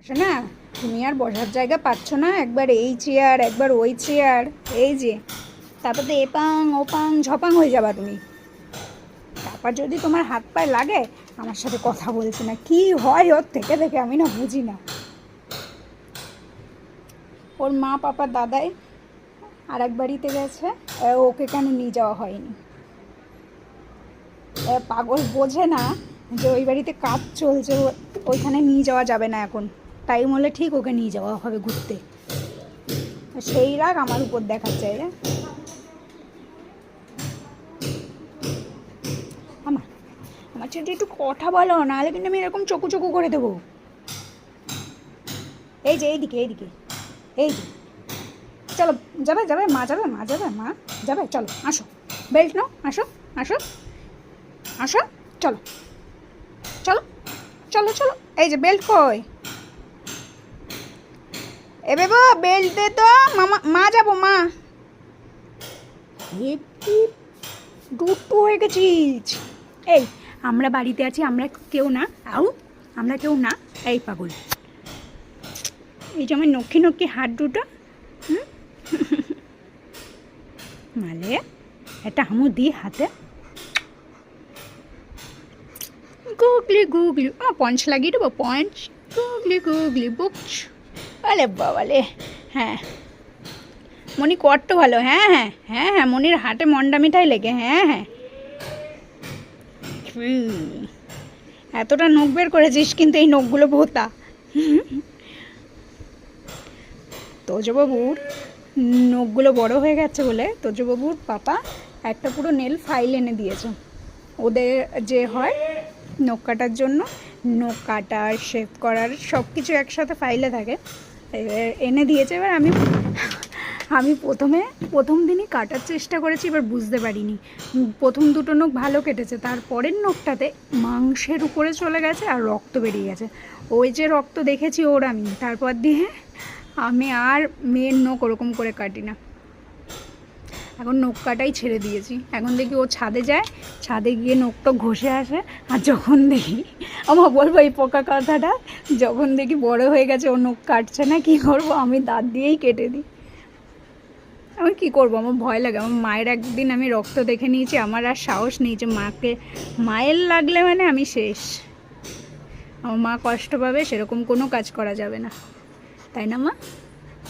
আসে না, তুমি আর বসার জায়গা পাচ্ছ না। একবার এই চেয়ার একবার ওই চেয়ার এই যে, তারপর তো এপাং, ওপাং, ঝপাং হয়ে যাবা তুমি। তারপর যদি তোমার হাত পায়ে লাগে, আমার সাথে কথা বলছে না। কি হয় ওর থেকে থেকে আমি না বুঝি না। ওর মা, পাপা, দাদাই আর এক বাড়িতে গেছে। ওকে কেন নিয়ে যাওয়া হয়নি? পাগল বোঝে না যে ওই বাড়িতে কাজ চলছে, ওইখানে নিয়ে যাওয়া যাবে না এখন। টাইম হলে ঠিক ওকে নিয়ে যাওয়া হবে ঘুরতে। সেই রাগ আমার উপর দেখাচ্ছে। আমার আমার সাথে একটু কথা বলো, নাহলে কিন্তু আমি এরকম চকু চকু করে দেবো। এই যে এইদিকে এইদিকে এই যে চলো, যাবে যাবে, মা যাবে মা যাবে মা যাবে, চলো, আসো। বেল্ট নাও, আসো আসো আসো, চলো চলো চলো চলো, এই যে বেল্ট কই? এ বেবো বেল্ট দে তো মামা, মা যাব, মা। দুটো হয়ে গেছিস এই, আমরা বাড়িতে আছি, আমরা কেউ না। আউ, আমরা কেউ না। এই পাগল। এই যে আমার নক্ষি নক্ষি হাত দুটো মালে একটা হামু দি হাতে। গুগলি গুগলি আমার পঞ্চ লাগিয়ে দেবো, পঞ্চ। গুগলি গুগলি, বুকছ। আলে বাবালে হ্যাঁ। মনি কট্ট ভালো হ্যাঁ হ্যাঁ হ্যাঁ হ্যাঁ মনির হাটে মন্ডা মিঠাই লেগে হ্যাঁ হ্যাঁ। এতটা নখ বের করেছিস কিন্তু এই নখগুলো ভোতা তোজবাবুর নখগুলো বড় হয়ে গেছে বলে তোজবাবুর পাপা একটা পুরো নেল ফাইল এনে দিয়েছে। ওদের যে হয় নখ কাটার জন্য, নখ কাটার, শেভ করার সব কিছু একসাথে ফাইলে থাকে। এবার এনে দিয়েছে, এবার আমি আমি প্রথমে, প্রথম দিনই কাটার চেষ্টা করেছি, এবার বুঝতে পারিনি। প্রথম দুটো নখ ভালো কেটেছে, তারপরের নখটাতে মাংসের উপরে চলে গেছে আর রক্ত বেরিয়ে গেছে। ওই যে রক্ত দেখেছি ওর আমি, তারপর দিয়ে আমি আর মেয়ের নখ ওরকম করে কাটি না। এখন নখ কাটাই ছেড়ে দিয়েছি। এখন দেখি ও ছাদে যায়, ছাদে গিয়ে নখটা ঘষে আসে, আর যখন দেখি, আমার বলব এই পোকা কথাটা যখন দেখি বড় হয়ে গেছে নখ কাটছে না, কি করব? আমি দাঁত দিয়েই কেটে দিই। আমি কী করব? আমার ভয় লাগে। আমার মায়ের একদিন আমি রক্ত দেখে নিয়েছি, আমার আর সাহস নেই যে মাকে, মায়ের লাগলে মানে আমি শেষ। আমার মা কষ্ট পাবে, সেরকম কোনো কাজ করা যাবে না। তাই না মা?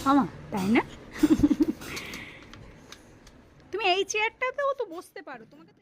আমা তাই না? তুমি এই চেয়ারটাতেও তো বসতে পারো, তোমাকে